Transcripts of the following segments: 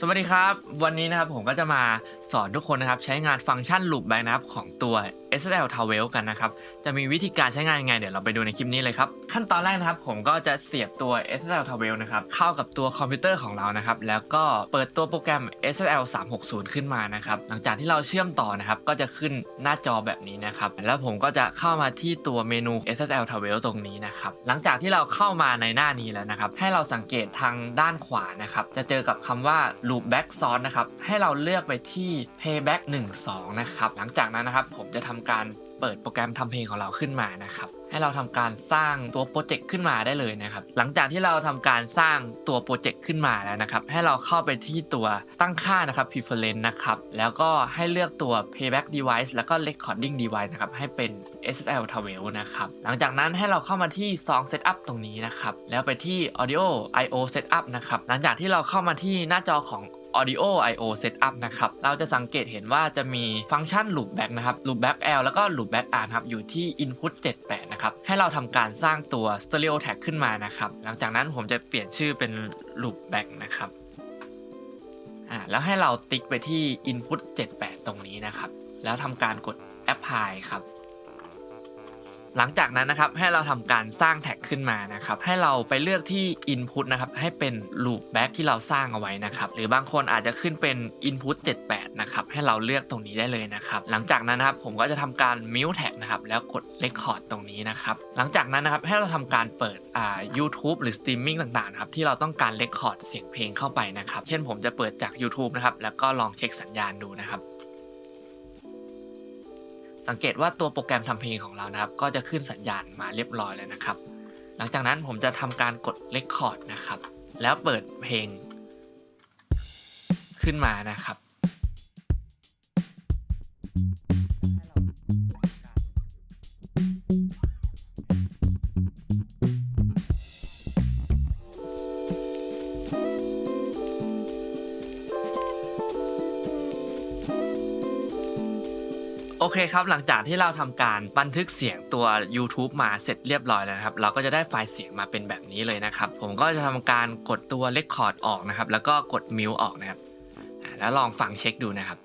สวัสดีครับ วันนี้นะครับผมก็จะมา สอนทุกคนนะครับใช้งานฟังก์ชัน loop back นะครับของตัว SSL t a w e l กันนะครับ จะมีวิธีการใช้งานยังไง เดี๋ยวเราไปดูในคลิปนี้เลยครับ ขั้นตอนแรกนะครับ ผมก็จะเสียบตัว SSL t a w e l นะครับ เข้ากับตัวคอมพิวเตอร์ของเรานะครับ แล้วก็เปิดตัวโปรแกรม SSL 360 ขึ้นมานะครับ หลังจากที่เราเชื่อมต่อนะครับ ก็จะขึ้นหน้าจอแบบนี้นะครับ แล้วผมก็จะเข้ามาที่ตัวเมนู SSL t a w e l ตรงนี้นะครับ หลังจากที่เราเข้ามาในหน้านี้แล้วนะครับ ให้เราสังเกตทางด้านขวานะครับ จะเจอกับคำว่า loop back source นะครับ ให้เราเลือกไปที่ Payback 1 2 นะครับ หลังจากนั้นนะครับผมจะทำการเปิดโปรแกรมทำเพลงของเราขึ้นมานะครับให้เราทำการสร้างตัวโปรเจกต์ขึ้นมาได้เลยนะครับ หลังจากที่เราทำการสร้างตัวโปรเจกต์ขึ้นมาแล้วนะครับ ให้เราเข้าไปที่ตัวตั้งค่านะครับ preference นะครับ แล้วก็ให้เลือกตัว playback device แล้วก็ recording device นะครับ ให้เป็น SSL t a w e l นะครับ หลังจากนั้นให้เราเข้ามาที่ song setup ตรงนี้นะครับ แล้วไปที่ audio IO setup นะครับ หลังจากที่เราเข้ามาที่หน้าจอของ Audio I/O Setup นะครับ เราจะสังเกตเห็นว่าจะมีฟังก์ชัน Loop Back นะครับ Loop Back L แล้วก็ Loop Back R ครับ อยู่ที่ Input 78 นะครับ ให้เราทำการสร้างตัว Stereo Tag ขึ้นมานะครับ หลังจากนั้นผมจะเปลี่ยนชื่อเป็น Loop Back นะครับอ่าแล้วให้เราติ๊กไปที่ Input 78 ตรงนี้นะครับ แล้วทำการกด Apply ครับ หลังจากนั้นนะครับให้เราทำการสร้างแท็กขึ้นมานะครับ ให้เราไปเลือกที่ Input นะครับ ให้เป็น Loop Back ที่เราสร้างเอาไว้นะครับ หรือบางคนอาจจะขึ้นเป็น Input 78 นะครับ ให้เราเลือกตรงนี้ได้เลยนะครับ หลังจากนั้นนะครับผมก็จะทำการ Mute Tag นะครับ แล้วกด Record ตรงนี้นะครับ หลังจากนั้นนะครับให้เราทำการเปิดอ่า YouTube หรือ Streaming ต่างๆนะครับที่เราต้องการ Record เสียงเพลงเข้าไปนะครับ เช่นผมจะเปิดจาก YouTube นะครับ แล้วก็ลองเช็คสัญญาณดูนะครับ สังเกตว่าตัวโปรแกรมทำเพลงของเรานะครับ ก็จะขึ้นสัญญาณมาเรียบร้อยแล้วนะครับ หลังจากนั้นผมจะทำการกด Record นะครับ แล้วเปิดเพลง ขึ้นมานะครับ อเคครับ หลังจากที่เราทำการบันทึกเสียงตัว YouTube มาเสร็จเรียบร้อยแล้วนะครับ เราก็จะได้ไฟล์เสียงมาเป็นแบบนี้เลยนะครับ ผมก็จะทำการกดตัว Record ออกนะครับ แล้วก็กดมิวออกนะครับ แล้วลองฟังเช็คดูนะครับ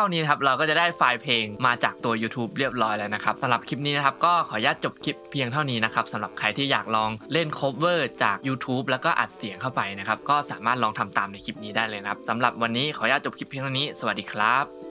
ท่านี้ครับเราก็จะได้ไฟล์เพลงมาจากตัว YouTube เรียบร้อยแล้วนะครับสำหรับคลิปนี้นะครับก็ขออนุญาตจบคลิปเพียงเท่านี้นะครับสำหรับใครที่อยากลองเล่น cover จาก YouTube แล้วก็อัดเสียงเข้าไปนะครับก็สามารถลองทำตามในคลิปนี้ได้เลยนะครับสำหรับวันนี้ขออนุญาตจบคลิปเพียงเท่านี้ สวัสดีครับ